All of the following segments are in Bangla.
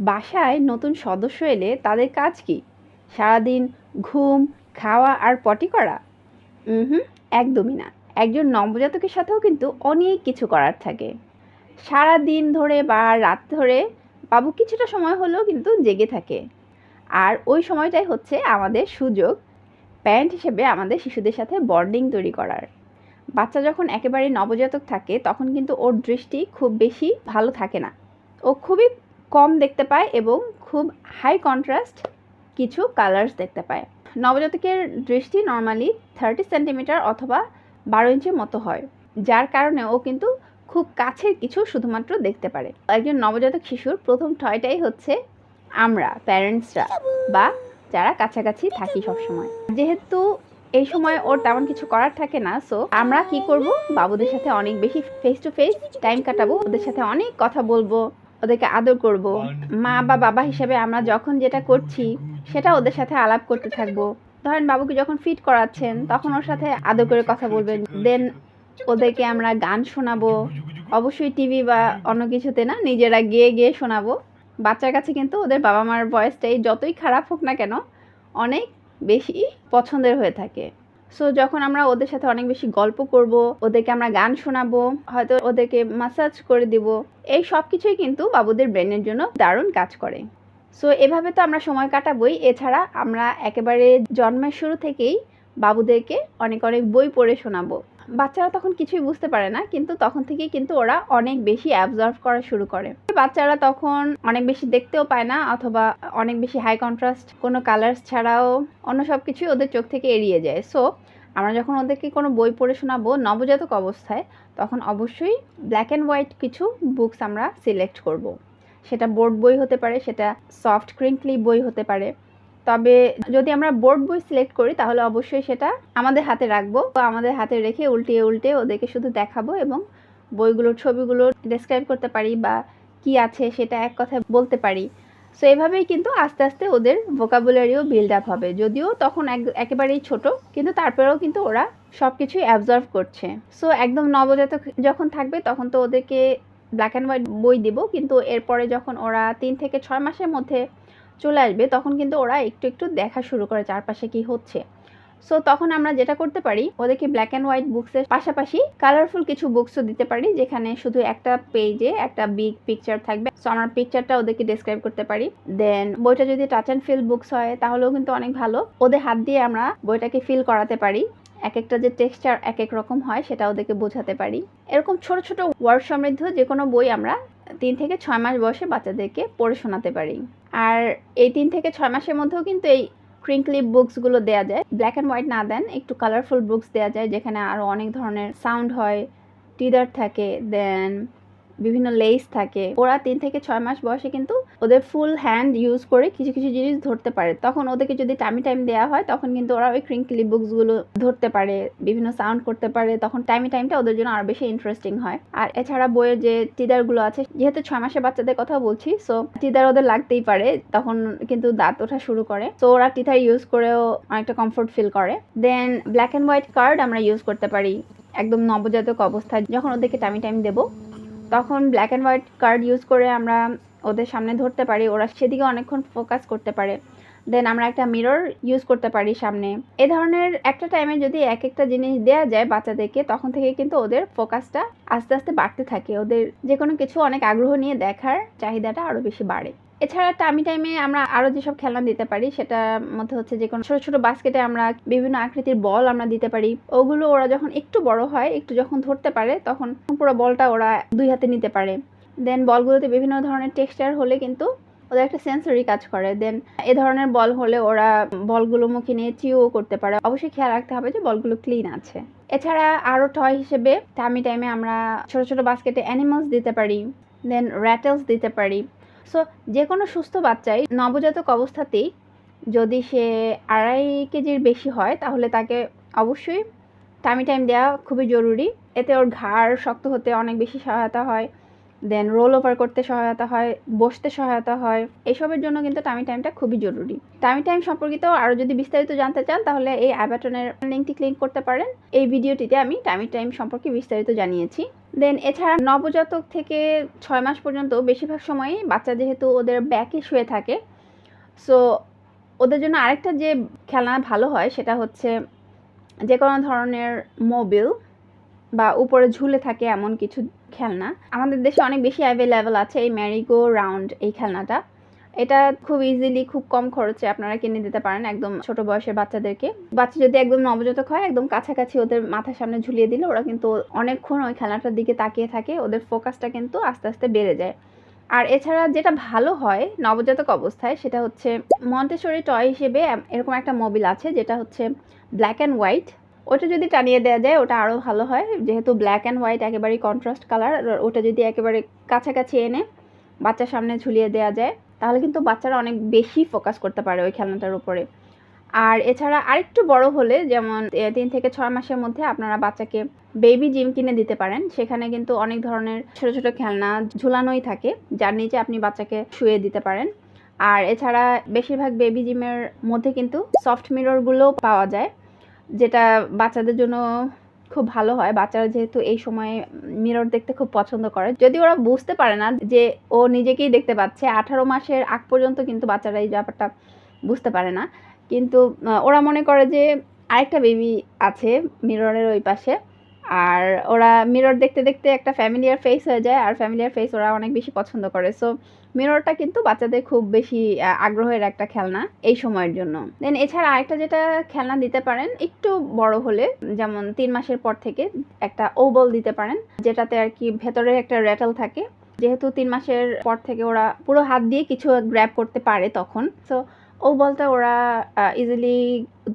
বাসায় নতুন সদস্য এলে তাদের কাজ কি? সারাদিন ঘুম, খাওয়া আর পটি করা? হুম একদমই না। একজন নবজাতকের সাথেও কিন্তু অনেক কিছু করার থাকে। সারা দিন ধরে বা রাত ধরে বাবু কিছুটা সময় হলেও কিন্তু জেগে থাকে। আর ওই সময়টাই হচ্ছে আমাদের সুযোগ প্যারেন্ট হিসেবে আমাদের শিশুদের সাথে বন্ডিং তৈরি করার। বাচ্চা যখন একেবারে নবজাতক থাকে, তখন কিন্তু ওর দৃষ্টি খুব বেশি ভালো থাকে না। ও খুবই কম দেখতে পায় এবং খুব হাই কন্ট্রাস্ট কিছু কালার্স দেখতে পায়। নবজাতকের দৃষ্টি নর্মালি থার্টি সেন্টিমিটার অথবা বারো ইঞ্চির মতো হয়, যার কারণে ও কিন্তু খুব কাছের কিছু শুধুমাত্র দেখতে পারে। একজন নবজাতক শিশুর প্রথম টয়টাই হচ্ছে আমরা প্যারেন্টসরা বা যারা কাছাকাছি থাকি সবসময়। যেহেতু এই সময় ওর তেমন কিছু করার থাকে না সো আমরা কি করব? বাবুদের সাথে অনেক বেশি ফেস টু ফেস টাইম কাটাবো, ওদের সাথে অনেক কথা বলব ওদেরকে আদর করব। মা বা বাবা হিসেবে আমরা যখন যেটা করছি, সেটা ওদের সাথে আলাপ করতে থাকব। ধরেন বাবুকে যখন ফিট করাচ্ছেন, তখন ওর সাথে আদর করে কথা বলবেন। দেন ওদেরকে আমরা গান শোনাবো। অবশ্যই টিভি বা অন্য কিছুতে না নিজেরা গিয়ে গিয়ে শোনাবো। বাচ্চার কাছে কিন্তু ওদের বাবা মার ভয়েসটাই যতই খারাপ হোক না কেন, অনেক বেশি পছন্দের হয়ে থাকে। সো যখন আমরা ওদের সাথে অনেক বেশি গল্প করব, ওদেরকে আমরা গান শোনাবো, হয়তো ওদেরকে মাসাজ করে দিব, এই সব কিছুই কিন্তু বাবুদের ব্রেনের জন্য দারুণ কাজ করে। সো এভাবে তো আমরা সময় কাটাবই। এছাড়া আমরা একেবারে জন্মের শুরু থেকেই বাবুদেরকে অনেক অনেক বই পড়ে শোনাবো। বাচ্চারা তখন কিছুই বুঝতে পারে না, কিন্তু তখন থেকেই কিন্তু ওরা অনেক বেশি অ্যাবজর্ভ করা শুরু করে। বাচ্চারা তখন অনেক বেশি দেখতেও পায় না, অথবা অনেক বেশি হাই কন্ট্রাস্ট কোনো কালার্স ছাড়াও অন্য সব কিছুই ওদের চোখ থেকে এড়িয়ে যায়। সো আমরা যখন ওদেরকে কোনো বই পড়ে শোনাবো নবজাতক অবস্থায়, তখন অবশ্যই ব্ল্যাক অ্যান্ড হোয়াইট কিছু বুকস আমরা সিলেক্ট করব। সেটা বোর্ড বই হতে পারে, সেটা সফট ক্রিঙ্কলি বই হতে পারে। তবে যদি আমরা বোর্ড বই সিলেক্ট করি, তাহলে অবশ্যই সেটা আমাদের হাতে রাখব। তো আমাদের হাতে রেখে উল্টিয়ে উল্টে ওদেরকে শুধু দেখাবো এবং বইগুলোর ছবিগুলো ডেসক্রাইব করতে পারি বা কি আছে সেটা এক কথায় বলতে পারি। সো এভাবেই কিন্তু আস্তে আস্তে ওদের ভোকাবুলারিও বিল্ড আপ হবে। যদিও তখন এক- একেবারেই ছোট, কিন্তু তারপরেও কিন্তু ওরা সব কিছুই অ্যাবজর্ভ করছে। সো একদম নবজাতক যখন থাকবে, তখন তো ওদেরকে ব্ল্যাক অ্যান্ড হোয়াইট বই দিব, কিন্তু এরপরে যখন ওরা তিন থেকে ছয় মাসের মধ্যে চলে আসবে, তখন কিন্তু ওরা একটু একটু দেখা শুরু করে চারপাশে কি হচ্ছে। সো তখন আমরা যেটা করতে পারি, ওদেরকে ব্ল্যাক অ্যান্ড হোয়াইট বুকসের পাশাপাশি কালারফুল কিছু বুকসও দিতে পারি, যেখানে শুধু একটা পেজে একটা বিগ পিকচার থাকবে। সো আমরা পিকচারটা ওদেরকে ডেসক্রাইব করতে পারি। দেন বইটা যদি টাচ অ্যান্ড ফিল বুকস হয়, তাহলেও কিন্তু অনেক ভালো। ওদের হাত দিয়ে আমরা বইটাকে ফিল করাতে পারি। এক একটা যে টেক্সচার এক এক রকম হয়, সেটা ওদেরকে বোঝাতে পারি। এরকম ছোট ছোট ওয়ার্ড সমৃদ্ধ যে কোনো বই আমরা তিন থেকে ছয় মাস বয়সে বাচ্চাদেরকে পড়ে শোনাতে পারি। আর এই তিন থেকে ছয় মাসের মধ্যেও কিন্তু এই ক্রিঙ্কলি বুকসগুলো দেওয়া যায়। ব্ল্যাক অ্যান্ড হোয়াইট না দেন, একটু কালারফুল বুকস দেওয়া যায়, যেখানে আরও অনেক ধরনের সাউন্ড হয় টিদার থাকে দেন বিভিন্ন লেস থাকে। ওরা তিন থেকে ছয় মাস বয়সে কিন্তু ওদের ফুল হ্যান্ড ইউজ করে কিছু কিছু জিনিস ধরতে পারে। তখন ওদেরকে যদি টাইমি টাইম দেওয়া হয়, তখন কিন্তু ওরা ওই ক্রিঙ্কলি বুকসগুলো ধরতে পারে, বিভিন্ন সাউন্ড করতে পারে। তখন টাইমি টাইমটা ওদের জন্য আরও বেশি ইন্টারেস্টিং হয়। আর এছাড়া বইয়ের যে টিদারগুলো আছে, যেহেতু ছয় মাসের বাচ্চাদের কথা বলছি সো টিদার ওদের লাগতেই পারে। তখন কিন্তু দাঁত ওঠা শুরু করে। তো ওরা টিথার ইউজ করেও অনেকটা কমফোর্ট ফিল করে। Then black and white card আমরা ইউজ করতে পারি। একদম নবজাতক অবস্থায় যখন ওদেরকে টাইমি টাইম দেবো তখন black and white card use করে আমরা ওদের সামনে ধরতে পারি, ওরা সেদিকে অনেকক্ষণ ফোকাস করতে পারে। দেন আমরা একটা মিরর ইউজ করতে পারি সামনে। এ ধরনের একটা টাইমে যদি এক একটা জিনিস দেওয়া যায় বাচ্চাদেরকে, তখন থেকে কিন্তু ওদের ফোকাসটা আস্তে আস্তে বাড়তে থাকে। ওদের যে কোনো কিছু অনেক আগ্রহ নিয়ে দেখার চাহিদাটা আরও বেশি বাড়ে। এছাড়া টামি টাইমে আমরা আরও যেসব খেলনা দিতে পারি, সেটার মধ্যে হচ্ছে যে কোনো ছোটো ছোটো বাস্কেটে আমরা বিভিন্ন আকৃতির বল আমরা দিতে পারি। ওগুলো ওরা যখন একটু বড় হয়, একটু যখন ধরতে পারে, তখন পুরো বলটা ওরা দুই হাতে নিতে পারে। দেন বলগুলোতে বিভিন্ন ধরনের টেক্সচার হলে কিন্তু ওদের একটা সেন্সরি কাজ করে। দেন এ ধরনের বল হলে ওরা বলগুলো মুখে নিয়ে চিও করতে পারে। অবশ্যই খেয়াল রাখতে হবে যে বলগুলো ক্লিন আছে। এছাড়া আরও টয় হিসেবে টামি টাইমে আমরা ছোট ছোট বাস্কেটে অ্যানিমালস দিতে পারি। দেন র্যাটেলস দিতে পারি। সো যে কোনো সুস্থ বাচ্চাই নবজাতক অবস্থাতেই যদি সে আড়াই কেজির বেশি হয়, তাহলে তাকে অবশ্যই টাইম টাইম দেওয়া খুবই জরুরি। এতে ওর ঘাড় শক্ত হতে অনেক বেশি সহায়তা হয়। দেন রোল ওভার করতে সহায়তা হয়, বসতে সহায়তা হয়। এসবের জন্য কিন্তু টামি টাইমটা খুবই জরুরি। টামি টাইম সম্পর্কিত আরও যদি বিস্তারিত জানতে চান, তাহলে এই আইবাটনের লিঙ্কটি ক্লিক করতে পারেন। এই ভিডিওটিতে আমি টামি টাইম সম্পর্কে বিস্তারিত জানিয়েছি। দেন এছাড়া নবজাতক থেকে ছয় মাস পর্যন্ত বেশিরভাগ সময়ই বাচ্চা যেহেতু ওদের ব্যাকে শুয়ে থাকে সো ওদের জন্য আরেকটা যে খেলনা ভালো হয়, সেটা হচ্ছে যে কোনো ধরনের মোবিল বা উপরে ঝুলে থাকে এমন কিছু খেলনা। আমাদের দেশে অনেক বেশি অ্যাভেলেবেল আছে এই ম্যারিগো রাউন্ড এই খেলনাটা। এটা খুব ইজিলি খুব কম খরচে আপনারা কিনে দিতে পারেন একদম ছোট বয়সের বাচ্চাদেরকে। বাচ্চা যদি একদম নবজাতক হয়, একদম কাছাকাছি ওদের মাথার সামনে ঝুলিয়ে দিলে ওরা কিন্তু অনেকক্ষণ ওই খেলনাটার দিকে তাকিয়ে থাকে, ওদের ফোকাসটা কিন্তু আস্তে আস্তে বেড়ে যায়। আর এছাড়া যেটা ভালো হয় নবজাতক অবস্থায়, সেটা হচ্ছে মন্তেশ্বরী টয় হিসেবে এরকম একটা মোবিল আছে, যেটা হচ্ছে ব্ল্যাক অ্যান্ড হোয়াইট ওটা যদি টানিয়ে দেওয়া যায়, ওটা আরও ভালো হয়। যেহেতু ব্ল্যাক অ্যান্ড হোয়াইট একেবারেই কন্ট্রাস্ট কালার ওটা যদি একেবারে কাছাকাছি এনে বাচ্চার সামনে ঝুলিয়ে দেওয়া যায়, তাহলে কিন্তু বাচ্চারা অনেক বেশি ফোকাস করতে পারে ওই খেলনাটার উপরে। আর এছাড়া আরেকটু বড় হলে, যেমন তিন থেকে ছয় মাসের মধ্যে আপনারা বাচ্চাকে বেবি জিম কিনে দিতে পারেন। সেখানে কিন্তু অনেক ধরনের ছোট ছোট খেলনা ঝুলানোই থাকে, যার নিচে আপনি বাচ্চাকে শুয়ে দিতে পারেন। আর এছাড়া বেশিরভাগ বেবি জিমের মধ্যে কিন্তু সফট মিররগুলোও পাওয়া যায়। যেটা বাচ্চাদের জন্য খুব ভালো হয়। বাচ্চারা যেহেতু এই সময়ে মিরর দেখতে খুব পছন্দ করে। যদি ওরা বুঝতে পারে না যে ও নিজেকেই দেখতে পাচ্ছে, আঠারো মাসের আগ পর্যন্ত কিন্তু বাচ্চারা এই ব্যাপারটা বুঝতে পারে না। কিন্তু ওরা মনে করে যে আরেকটা বেবি আছে মিররের ওই পাশে। আর ওরা মিরর দেখতে দেখতে একটা ফ্যামিলিয়ার ফেস হয়ে যায়, আর ফ্যামিলিয়ার ফেস ওরা অনেক বেশি পছন্দ করে। সো মিররটা কিন্তু বাচ্চাদের খুব বেশি আগ্রহের একটা খেলনা এই সময়ের জন্য। দেন এছাড়া আরেকটা যেটা খেলনা দিতে পারেন, একটু বড় হলে, যেমন তিন মাসের পর থেকে একটা ওবল দিতে পারেন, যেটাতে আর কি ভেতরে একটা র্যাটেল থাকে। যেহেতু তিন মাসের পর থেকে ওরা পুরো হাত দিয়ে কিছু গ্র্যাব করতে পারে তখন। সো ও বলটা ওরা ইজিলি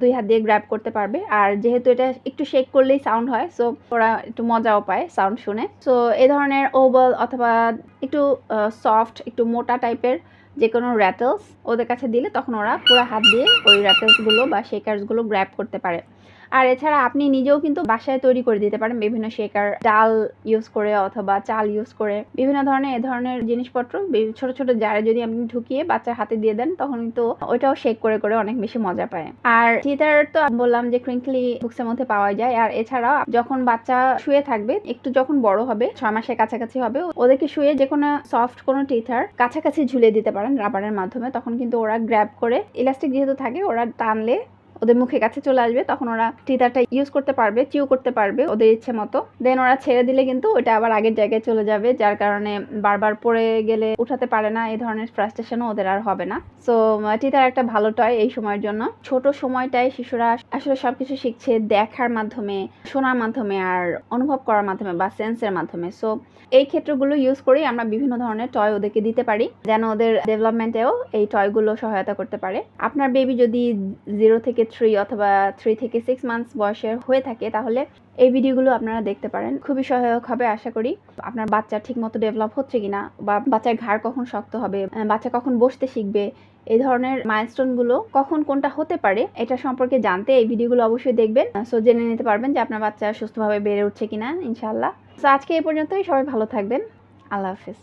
দুই হাত দিয়ে গ্র্যাব করতে পারবে। আর যেহেতু এটা একটু শেক করলেই সাউন্ড হয় সো ওরা একটু মজাও পায় সাউন্ড শুনে। সো এ ধরনের ওবল অথবা একটু সফট একটু মোটা টাইপের যে কোনো র্যাটেলস ওদের কাছে দিলে তখন ওরা পুরো হাত দিয়ে ওই র্যাটেলসগুলো বা শেকার্সগুলো গ্র্যাব করতে পারে। আর এছাড়া আপনি নিজেও কিন্তু বাসায় তৈরি করে দিতে পারেন বিভিন্ন শেকার ডাল ইউজ করে অথবা চাল ইউজ করে। বিভিন্ন ধরনের, এ ধরনের জিনিসপত্র ছোট ছোট জারে যদি আপনি ঢুকিয়ে বাচ্চার হাতে দিয়ে দেন, তখন কিন্তু ওইটাও শেক করে করে অনেক বেশি মজা পায়। আর চিতার তো বললাম যে ক্রিঙ্কলি বুকসের মধ্যে পাওয়া যায়। আর এছাড়াও যখন বাচ্চা শুয়ে থাকবে, একটু যখন বড় হবে, ছয় মাসের কাছাকাছি হবে, ওদেরকে শুয়ে যে কোনো সফট কোনো টিথার কাছাকাছি ঝুলিয়ে দিতে পারেন রাবারের মাধ্যমে। তখন কিন্তু ওরা গ্র্যাব করে ইলাস্টিক যেহেতু থাকে, ওরা টানলে ওদের মুখে কাছে চলে আসবে, তখন ওরা টিতারটা ইউজ করতে পারবে চিউ করতে পারবে ওদের ইচ্ছে মতো। দেন ওরা ছেড়ে দিলে কিন্তু ওটা আবার আগের জায়গায় চলে যাবে, যার কারণে বারবার পড়ে গেলে উঠাতে পারে না, এই ধরনের ফ্রাস্ট্রেশনও ওদের আর হবে না। সো টিতার একটা ভালো টয় এই সময়ের জন্য। ছোট সময়টায় শিশুরা আসলে সবকিছু শিখছে দেখার মাধ্যমে, শোনার মাধ্যমে আর অনুভব করার মাধ্যমে বা সেন্সের মাধ্যমে। সো এই ক্ষেত্রগুলো ইউজ করেই আমরা বিভিন্ন ধরনের টয় ওদেরকে দিতে পারি, যেন ওদের ডেভেলপমেন্টেও এই টয়গুলো সহায়তা করতে পারে। আপনার বেবি যদি জিরো থেকে থ্রি অথবা থ্রি থেকে সিক্স মান্থস বয়সের হয়ে থাকে, তাহলে এই ভিডিওগুলো আপনারা দেখতে পারেন। খুবই সহায়ক হবে আশা করি। আপনার বাচ্চা ঠিকমতো ডেভেলপ হচ্ছে কিনা বা বাচ্চার ঘাড় কখন শক্ত হবে বাচ্চা কখন বসতে শিখবে, এই ধরনের মাইলস্টোনগুলো কখন কোনটা হতে পারে, এটা সম্পর্কে জানতে এই ভিডিওগুলো অবশ্যই দেখবেন। সো জেনে নিতে পারবেন যে আপনার বাচ্চা সুস্থভাবে বেড়ে উঠছে কিনা ইনশাল্লাহ তো আজকে এই পর্যন্তই, সবাই ভালো থাকবেন। আল্লাহ হাফিজ।